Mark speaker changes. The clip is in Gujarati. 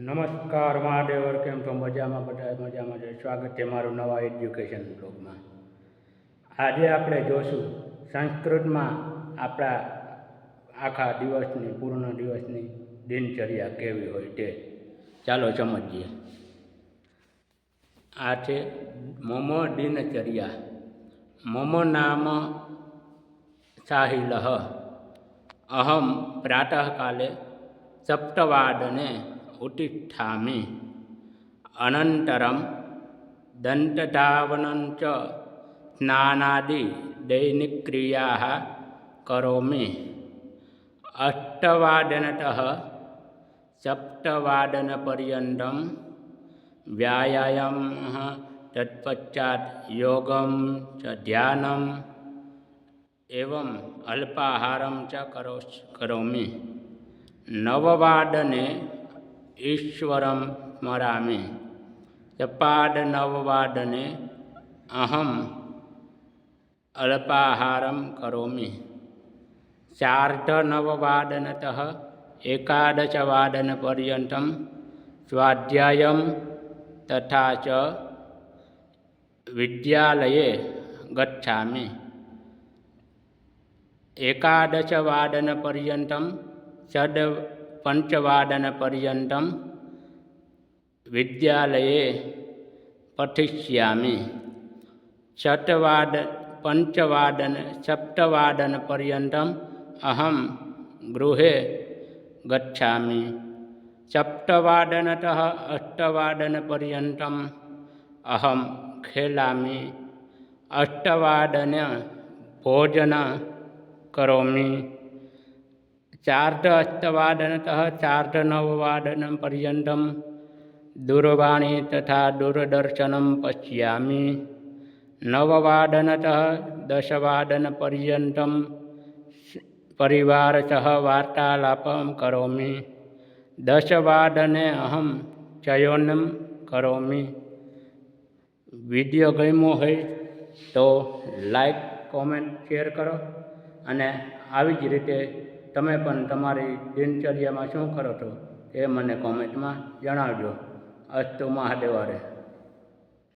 Speaker 1: નમસ્કાર મહાદેવર, કેમ છો? મજામાં બધા મજામાં છે સ્વાગત છે મારું નવા એજ્યુકેશન બ્લોગમાં. આજે આપણે જોશું સંસ્કૃતમાં આપણા આખા દિવસની, પૂર્ણ દિવસની દિનચર્યા કેવી હોય તે. ચાલો સમજીએ. આ છે મમ દિનચર્યા. મમ નામ સાહિલઃ. અહમ પ્રાતઃકાલે સપ્તવાદને ઉતિષ્ઠામિ અનંતરમ દંતધાવનંચ સ્નાનાદિ દૈનિક્રિયા કરોમિ અષ્ટવાદનત સપ્તવાદનપર્યંતમ વ્યાયામ તત્પશ્ચાત યોગમ ચ ધ્યાનમ એવમ અલ્પાહારમ ચ કરોમી નવવાદને ઈશ્વરમ મરામી જપાડનવવાડને અહમ અલ્પાહારમ કરોમી ચાર્ધનવવાડનત એકાદશવાદનપર્યંતમ સ્વાધ્યાયમ તથા ચ વિદ્યાલયે ગચ્છામિ એકાદશવાદનપર્યંતમ ષડ पञ्चवादनपर्यन्तं विद्यालये पठिष्यामि षट्वाद पञ्चवादन सप्तवादनपर्यन्तम् अहं गृहे गच्छामि सप्तवादनतः अष्टवादनपर्यन्तम् अहं खेलामि अष्टवादने भोजनं करोमि सार्ध अष्टवादनतः सार्धनववादनं पर्यन्तं दूरवाणी तथा दूरदर्शनं पश्यामि नववादनतः दशवादनपर्यन्तं परिवारसह वार्तालापं करोमि दशवादने अहं शयनं करोमि વિડીયો ગમ્યો હોય તો લાઈક કોમેન્ટ શેર કરો અને આવી જ રીતે તમે પણ તમારી દિનચર્યામાં શું કરો છો એ મને કોમેન્ટમાં જણાવજો. અસ્તુ મહાદેવારે.